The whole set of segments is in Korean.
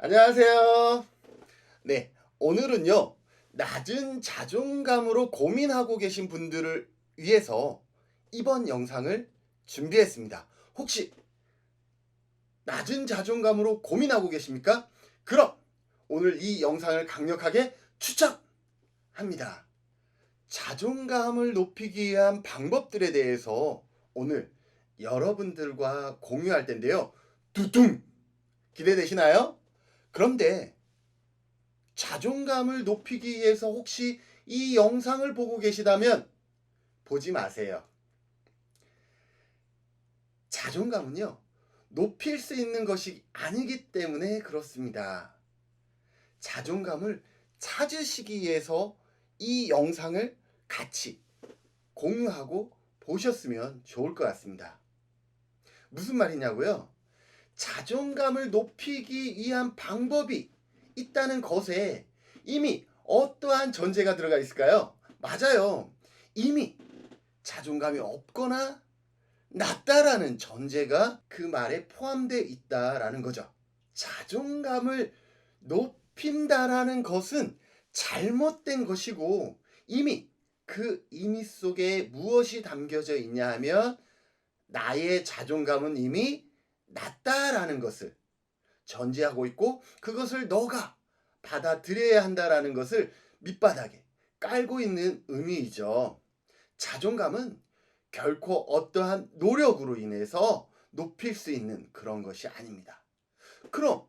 안녕하세요. 네, 오늘은요, 낮은 자존감으로 고민하고 계신 분들을 위해서 이번 영상을 준비했습니다. 혹시 낮은 자존감으로 고민하고 계십니까? 그럼 오늘 이 영상을 강력하게 추천합니다. 자존감을 높이기 위한 방법들에 대해서 오늘 여러분들과 공유할 텐데요. 두둥! 기대되시나요? 그런데 자존감을 높이기 위해서 혹시 이 영상을 보고 계시다면 보지 마세요. 자존감은요, 높일 수 있는 것이 아니기 때문에 그렇습니다. 자존감을 찾으시기 위해서 이 영상을 같이 공유하고 보셨으면 좋을 것 같습니다. 무슨 말이냐고요? 자존감을 높이기 위한 방법이 있다는 것에 이미 어떠한 전제가 들어가 있을까요? 맞아요. 이미 자존감이 없거나 낮다라는 전제가 그 말에 포함되어 있다라는 거죠. 자존감을 높인다라는 것은 잘못된 것이고 이미 그 의미 속에 무엇이 담겨져 있냐 하면 나의 자존감은 이미 낮다라는 것을 전제하고 있고 그것을 너가 받아들여야 한다라는 것을 밑바닥에 깔고 있는 의미이죠. 자존감은 결코 어떠한 노력으로 인해서 높일 수 있는 그런 것이 아닙니다. 그럼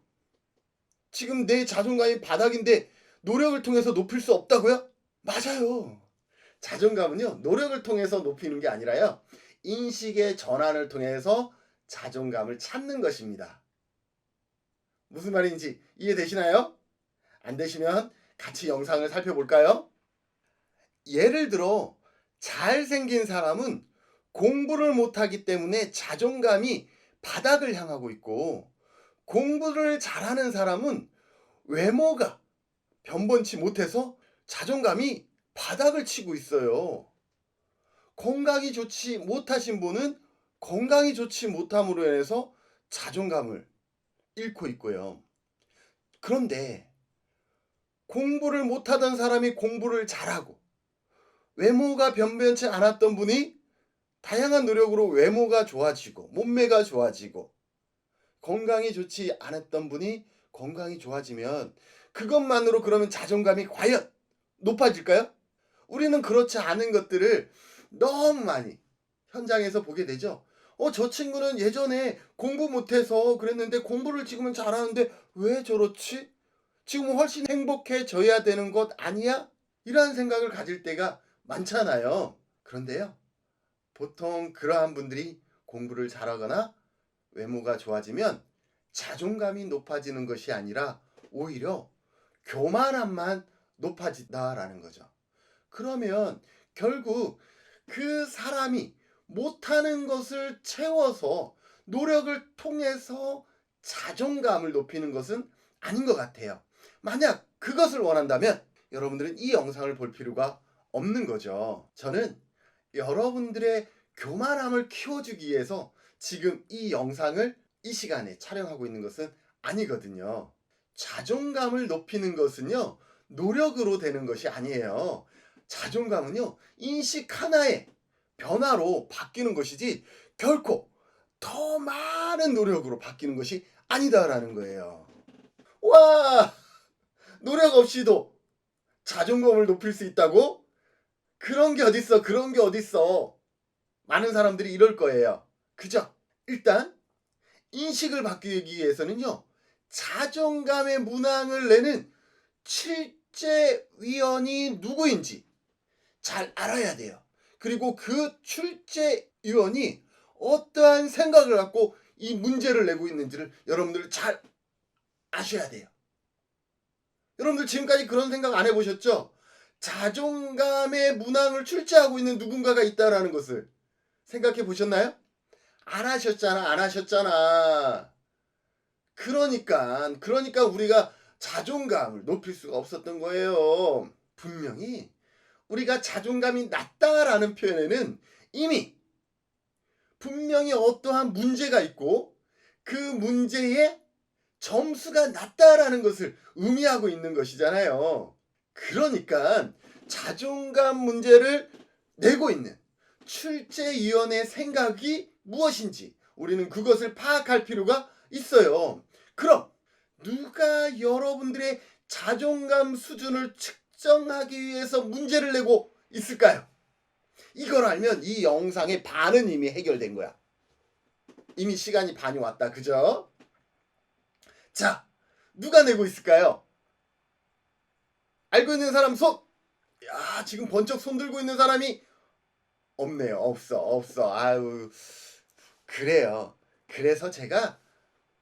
지금 내 자존감이 바닥인데 노력을 통해서 높일 수 없다고요? 맞아요. 자존감은요, 노력을 통해서 높이는 게 아니라요, 인식의 전환을 통해서 자존감을 찾는 것입니다. 무슨 말인지 이해되시나요? 안 되시면 같이 영상을 살펴볼까요? 예를 들어, 잘생긴 사람은 공부를 못하기 때문에 자존감이 바닥을 향하고 있고, 공부를 잘하는 사람은 외모가 변변치 못해서 자존감이 바닥을 치고 있어요. 건강이 좋지 못하신 분은 건강이 좋지 못함으로 인해서 자존감을 잃고 있고요. 그런데 공부를 못하던 사람이 공부를 잘하고 외모가 변변치 않았던 분이 다양한 노력으로 외모가 좋아지고 몸매가 좋아지고 건강이 좋지 않았던 분이 건강이 좋아지면 그것만으로 그러면 자존감이 과연 높아질까요? 우리는 그렇지 않은 것들을 너무 많이 현장에서 보게 되죠. 어, 저 친구는 예전에 공부 못해서 그랬는데 공부를 지금은 잘하는데 왜 저렇지? 지금은 훨씬 행복해져야 되는 것 아니야? 이러한 생각을 가질 때가 많잖아요. 그런데요. 보통 그러한 분들이 공부를 잘하거나 외모가 좋아지면 자존감이 높아지는 것이 아니라 오히려 교만함만 높아진다라는 거죠. 그러면 결국 그 사람이 못하는 것을 채워서 노력을 통해서 자존감을 높이는 것은 아닌 것 같아요. 만약 그것을 원한다면 여러분들은 이 영상을 볼 필요가 없는 거죠. 저는 여러분들의 교만함을 키워주기 위해서 지금 이 영상을 이 시간에 촬영하고 있는 것은 아니거든요. 자존감을 높이는 것은요, 노력으로 되는 것이 아니에요. 자존감은요, 인식 하나의 변화로 바뀌는 것이지 결코 더 많은 노력으로 바뀌는 것이 아니다라는 거예요. 와! 노력 없이도 자존감을 높일 수 있다고? 그런 게 어딨어, 그런 게 어딨어. 많은 사람들이 이럴 거예요. 그죠? 일단, 인식을 바뀌기 위해서는요, 자존감의 문항을 내는 출제위원이 누구인지 잘 알아야 돼요. 그리고 그 출제위원이 어떠한 생각을 갖고 이 문제를 내고 있는지를 여러분들 잘 아셔야 돼요. 여러분들 지금까지 그런 생각 안 해보셨죠? 자존감의 문항을 출제하고 있는 누군가가 있다라는 것을 생각해 보셨나요? 안 하셨잖아, 안 하셨잖아. 그러니까, 그러니까 우리가 자존감을 높일 수가 없었던 거예요. 분명히 우리가 자존감이 낮다라는 표현에는 이미 분명히 어떠한 문제가 있고 그 문제에 점수가 낮다라는 것을 의미하고 있는 것이잖아요. 그러니까 자존감 문제를 내고 있는 출제위원의 생각이 무엇인지 우리는 그것을 파악할 필요가 있어요. 그럼 누가 여러분들의 자존감 수준을 측 정하기 위해서 문제를 내고 있을까요? 이걸 알면 이 영상의 반은 이미 해결된 거야. 이미 시간이 반이 왔다. 그죠? 자, 누가 내고 있을까요? 알고 있는 사람 손! 야, 지금 번쩍 손 들고 있는 사람이 없네요. 없어. 없어. 아유. 그래요. 그래서 제가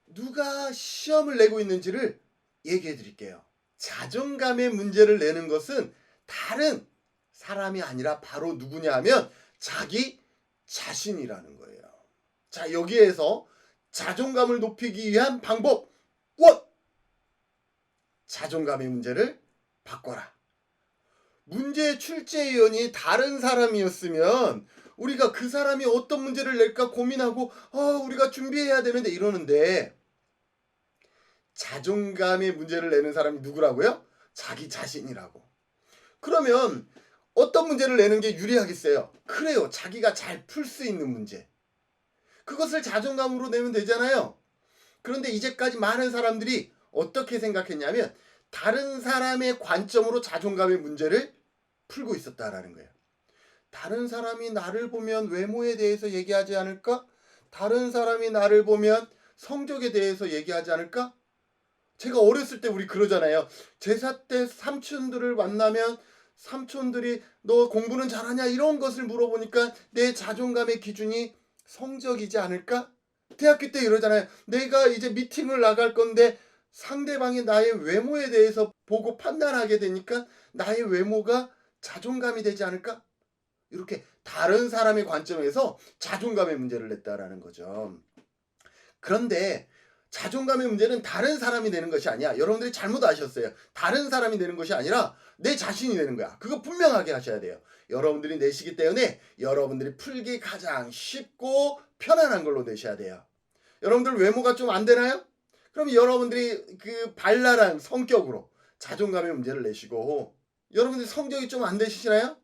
누가 시험을 내고 있는지를 얘기해 드릴게요. 자존감의 문제를 내는 것은 다른 사람이 아니라 바로 누구냐 하면 자기 자신이라는 거예요. 자, 여기에서 자존감을 높이기 위한 방법 원! 자존감의 문제를 바꿔라. 문제 출제위원이 다른 사람이었으면 우리가 그 사람이 어떤 문제를 낼까 고민하고 어, 우리가 준비해야 되는데 이러는데 자존감의 문제를 내는 사람이 누구라고요? 자기 자신이라고. 그러면 어떤 문제를 내는 게 유리하겠어요? 그래요. 자기가 잘 풀 수 있는 문제. 그것을 자존감으로 내면 되잖아요. 그런데 이제까지 많은 사람들이 어떻게 생각했냐면 다른 사람의 관점으로 자존감의 문제를 풀고 있었다라는 거예요. 다른 사람이 나를 보면 외모에 대해서 얘기하지 않을까? 다른 사람이 나를 보면 성적에 대해서 얘기하지 않을까? 제가 어렸을 때 우리 그러잖아요. 제사 때 삼촌들을 만나면 삼촌들이 너 공부는 잘하냐 이런 것을 물어보니까 내 자존감의 기준이 성적이지 않을까? 대학교 때 이러잖아요. 내가 이제 미팅을 나갈 건데 상대방이 나의 외모에 대해서 보고 판단하게 되니까 나의 외모가 자존감이 되지 않을까? 이렇게 다른 사람의 관점에서 자존감의 문제를 냈다라는 거죠. 그런데 자존감의 문제는 다른 사람이 내는 것이 아니야. 여러분들이 잘못 아셨어요. 다른 사람이 내는 것이 아니라 내 자신이 내는 거야. 그거 분명하게 하셔야 돼요. 여러분들이 내시기 때문에 여러분들이 풀기 가장 쉽고 편안한 걸로 내셔야 돼요. 여러분들 외모가 좀 안 되나요? 그럼 여러분들이 그 발랄한 성격으로 자존감의 문제를 내시고 여러분들이 성적이 좀 안 되시나요?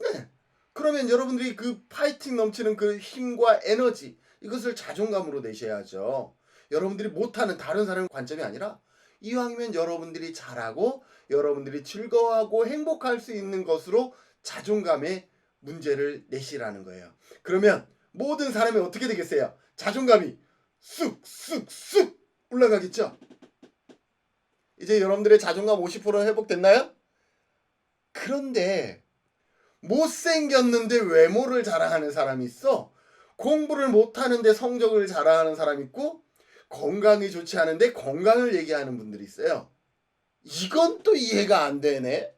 네. 그러면 여러분들이 그 파이팅 넘치는 그 힘과 에너지 이것을 자존감으로 내셔야죠. 여러분들이 못하는 다른 사람의 관점이 아니라 이왕이면 여러분들이 잘하고 여러분들이 즐거워하고 행복할 수 있는 것으로 자존감의 문제를 내시라는 거예요. 그러면 모든 사람이 어떻게 되겠어요? 자존감이 쑥쑥쑥 올라가겠죠? 이제 여러분들의 자존감 50% 회복됐나요? 그런데 못생겼는데 외모를 자랑하는 사람이 있어. 공부를 못하는데 성적을 자랑하는 사람이 있고 건강이 좋지 않은데 건강을 얘기하는 분들이 있어요. 이건 또 이해가 안 되네.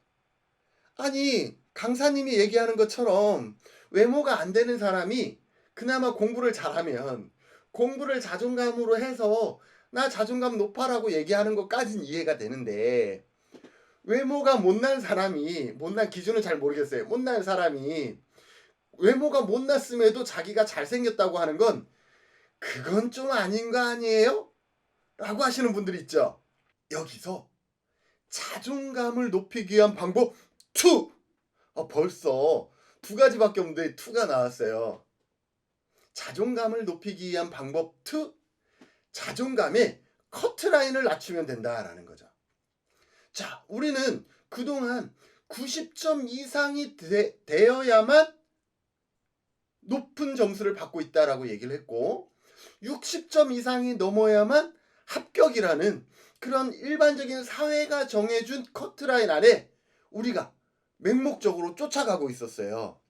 아니 강사님이 얘기하는 것처럼 외모가 안 되는 사람이 그나마 공부를 잘하면 공부를 자존감으로 해서 나 자존감 높아라고 얘기하는 것까진 이해가 되는데 외모가 못난 사람이 못난 기준은 잘 모르겠어요. 못난 사람이 외모가 못났음에도 자기가 잘생겼다고 하는 건 그건 좀 아닌 거 아니에요? 라고 하시는 분들이 있죠. 여기서 자존감을 높이기 위한 방법 2! 어, 벌써 두 가지밖에 없는데 2가 나왔어요. 자존감을 높이기 위한 방법 2. 자존감의 커트라인을 낮추면 된다라는 거죠. 자, 우리는 그동안 90점 이상이 되, 되어야만 높은 점수를 받고 있다라고 얘기를 했고 60점 이상이 넘어야만 합격이라는 그런 일반적인 사회가 정해준 커트라인 안에 우리가 맹목적으로 쫓아가고 있었어요.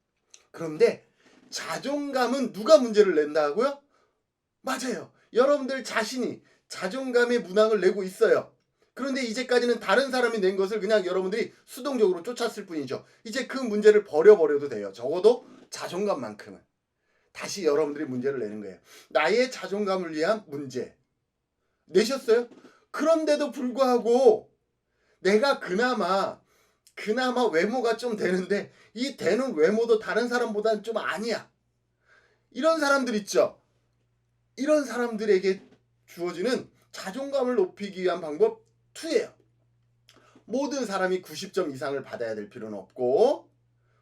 그런데 자존감은 누가 문제를 낸다고요? 맞아요. 여러분들 자신이 자존감의 문항을 내고 있어요. 그런데 이제까지는 다른 사람이 낸 것을 그냥 여러분들이 수동적으로 쫓았을 뿐이죠. 이제 그 문제를 버려버려도 돼요. 적어도 자존감만큼은. 다시 여러분들이 문제를 내는 거예요. 나의 자존감을 위한 문제. 내셨어요? 그런데도 불구하고 내가 그나마 그나마 외모가 좀 되는데 이 되는 외모도 다른 사람보다는 좀 아니야. 이런 사람들 있죠. 이런 사람들에게 주어지는 자존감을 높이기 위한 방법 2예요. 모든 사람이 90점 이상을 받아야 될 필요는 없고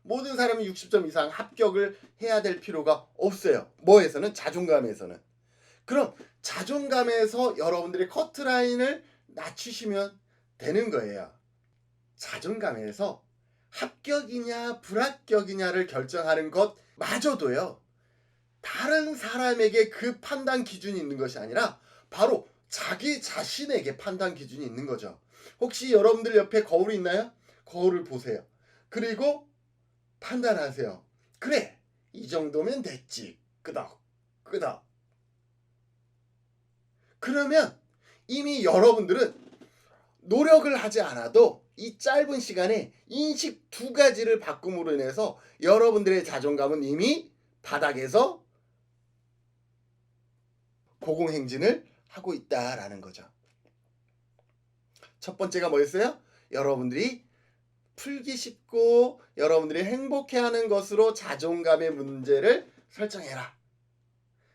모든 사람이 60점 이상 합격을 해야 될 필요가 없어요. 뭐에서는 자존감에서는. 그럼 자존감에서 여러분들의 커트라인을 낮추시면 되는 거예요. 자존감에서 합격이냐 불합격이냐를 결정하는 것마저도요. 다른 사람에게 그 판단 기준이 있는 것이 아니라 바로 자기 자신에게 판단 기준이 있는 거죠. 혹시 여러분들 옆에 거울이 있나요? 거울을 보세요. 그리고 판단하세요. 그래, 이 정도면 됐지. 끄덕, 끄덕. 그러면 이미 여러분들은 노력을 하지 않아도 이 짧은 시간에 인식 두 가지를 바꿈으로 인해서 여러분들의 자존감은 이미 바닥에서 고공행진을 하고 있다라는 거죠. 첫 번째가 뭐였어요? 여러분들이 풀기 쉽고 여러분들이 행복해하는 것으로 자존감의 문제를 설정해라.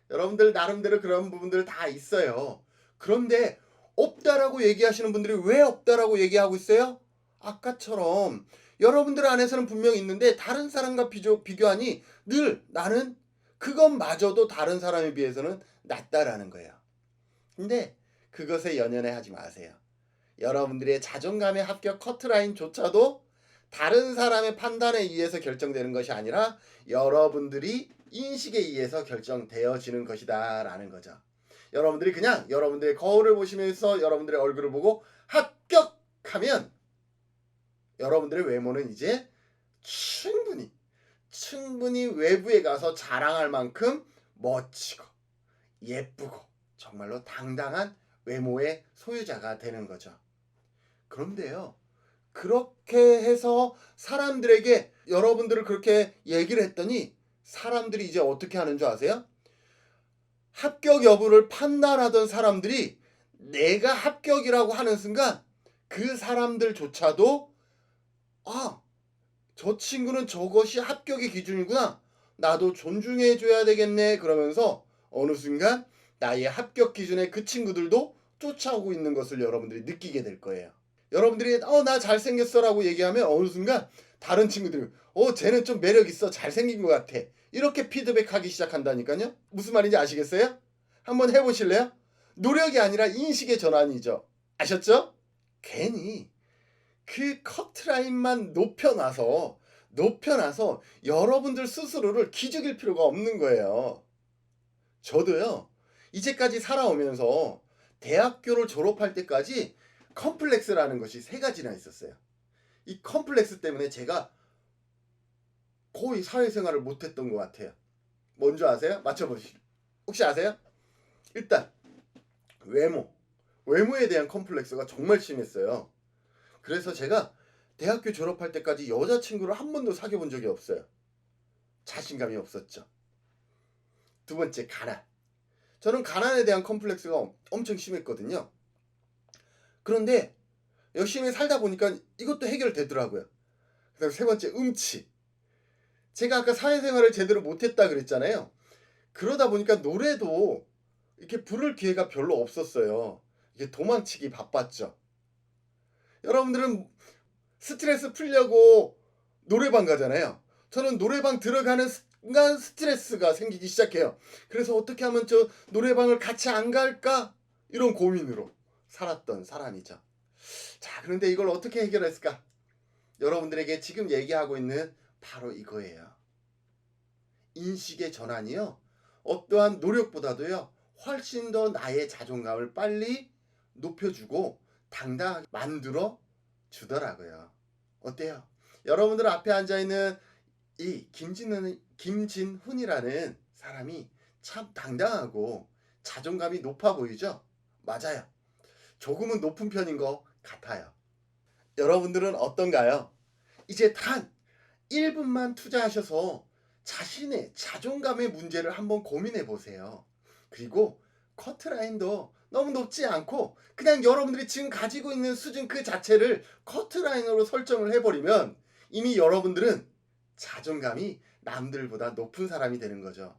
여러분들 나름대로 그런 부분들 다 있어요. 그런데 없다라고 얘기하시는 분들이 왜 없다라고 얘기하고 있어요? 아까처럼 여러분들 안에서는 분명히 있는데 다른 사람과 비교, 비교하니 늘 나는 그것마저도 다른 사람에 비해서는 낫다라는 거예요. 근데 그것에 연연해 하지 마세요. 여러분들의 자존감의 합격 커트라인조차도 다른 사람의 판단에 의해서 결정되는 것이 아니라 여러분들이 인식에 의해서 결정되어지는 것이다 라는 거죠. 여러분들이 그냥 여러분들의 거울을 보시면서 여러분들의 얼굴을 보고 합격하면 여러분들의 외모는 이제 충분히 충분히 외부에 가서 자랑할 만큼 멋지고 예쁘고 정말로 당당한 외모의 소유자가 되는 거죠. 그런데요. 그렇게 해서 사람들에게 여러분들을 그렇게 얘기를 했더니 사람들이 이제 어떻게 하는 줄 아세요? 합격 여부를 판단하던 사람들이 내가 합격이라고 하는 순간 그 사람들조차도 아, 저 친구는 저것이 합격의 기준이구나. 나도 존중해 줘야 되겠네. 그러면서 어느 순간 나의 합격 기준에 그 친구들도 쫓아오고 있는 것을 여러분들이 느끼게 될 거예요. 여러분들이 어 나 잘생겼어라고 얘기하면 어느 순간 다른 친구들이 어 쟤는 좀 매력 있어 잘생긴 것 같아 이렇게 피드백하기 시작한다니까요. 무슨 말인지 아시겠어요? 한번 해보실래요? 노력이 아니라 인식의 전환이죠. 아셨죠? 괜히 그 커트라인만 높여놔서 높여놔서 여러분들 스스로를 기죽일 필요가 없는 거예요. 저도요. 이제까지 살아오면서 대학교를 졸업할 때까지 컴플렉스라는 것이 세 가지나 있었어요. 이 컴플렉스 때문에 제가 거의 사회생활을 못했던 것 같아요. 뭔지 아세요? 맞춰보시죠. 혹시 아세요? 일단 외모. 외모에 대한 컴플렉스가 정말 심했어요. 그래서 제가 대학교 졸업할 때까지 여자친구를 한 번도 사귀어 본 적이 없어요. 자신감이 없었죠. 두 번째, 가난. 저는 가난에 대한 컴플렉스가 엄- 엄청 심했거든요. 그런데 열심히 살다 보니까 이것도 해결되더라고요. 그다음 세 번째, 음치. 제가 아까 사회생활을 제대로 못했다 그랬잖아요. 그러다 보니까 노래도 이렇게 부를 기회가 별로 없었어요. 이게 도망치기 바빴죠. 여러분들은 스트레스 풀려고 노래방 가잖아요. 저는 노래방 들어가는 순간 스트레스가 생기기 시작해요. 그래서 어떻게 하면 저 노래방을 같이 안 갈까? 이런 고민으로 살았던 사람이죠. 자, 그런데 이걸 어떻게 해결했을까? 여러분들에게 지금 얘기하고 있는 바로 이거예요. 인식의 전환이요. 어떠한 노력보다도요. 훨씬 더 나의 자존감을 빨리 높여주고 당당하게 만들어 주더라고요. 어때요? 여러분들 앞에 앉아 있는 이 김진훈 김진훈이라는 사람이 참 당당하고 자존감이 높아 보이죠? 맞아요. 조금은 높은 편인 것 같아요. 여러분들은 어떤가요? 이제 단 1분만 투자하셔서 자신의 자존감의 문제를 한번 고민해 보세요. 그리고 커트라인도 너무 높지 않고 그냥 여러분들이 지금 가지고 있는 수준 그 자체를 커트라인으로 설정을 해버리면 이미 여러분들은 자존감이 남들보다 높은 사람이 되는 거죠.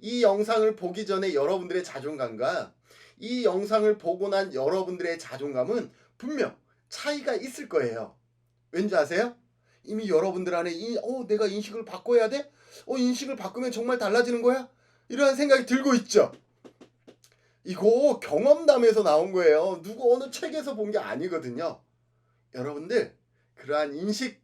이 영상을 보기 전에 여러분들의 자존감과 이 영상을 보고 난 여러분들의 자존감은 분명 차이가 있을 거예요. 왠지 아세요? 이미 여러분들 안에 이, 어, 내가 인식을 바꿔야 돼? 어, 인식을 바꾸면 정말 달라지는 거야? 이러한 생각이 들고 있죠. 이거 경험담에서 나온 거예요. 누구 어느 책에서 본 게 아니거든요. 여러분들 그러한 인식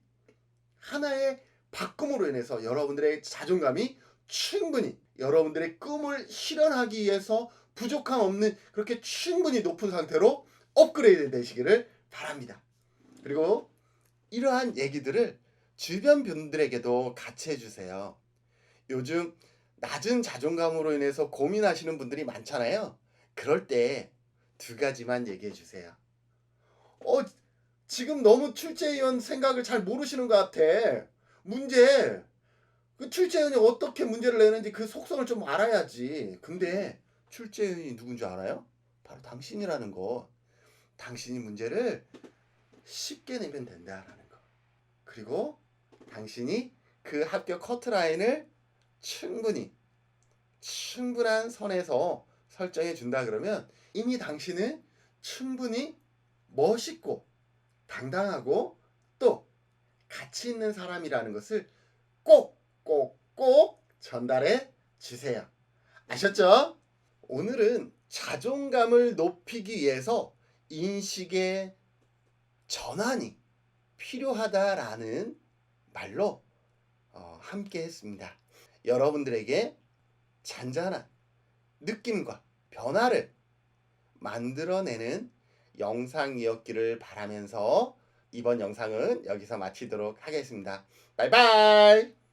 하나의 바꿈으로 인해서 여러분들의 자존감이 충분히 여러분들의 꿈을 실현하기 위해서 부족함 없는 그렇게 충분히 높은 상태로 업그레이드 되시기를 바랍니다. 그리고 이러한 얘기들을 주변 분들에게도 같이 해주세요. 요즘 낮은 자존감으로 인해서 고민하시는 분들이 많잖아요. 그럴 때 두 가지만 얘기해 주세요. 어, 지금 너무 출제위원 생각을 잘 모르시는 것 같아. 문제. 그 출제위원이 어떻게 문제를 내는지 그 속성을 좀 알아야지. 근데 출제위원이 누군지 알아요? 바로 당신이라는 거. 당신이 문제를 쉽게 내면 된다라는 거. 그리고 당신이 그 합격 커트라인을 충분히 충분한 선에서 설정해 준다 그러면 이미 당신은 충분히 멋있고 당당하고 또 가치 있는 사람이라는 것을 꼭 꼭꼭 전달해 주세요. 아셨죠? 오늘은 자존감을 높이기 위해서 인식의 전환이 필요하다라는 말로 어, 함께 했습니다. 여러분들에게 잔잔한 느낌과 변화를 만들어내는 영상이었기를 바라면서 이번 영상은 여기서 마치도록 하겠습니다. 바이바이!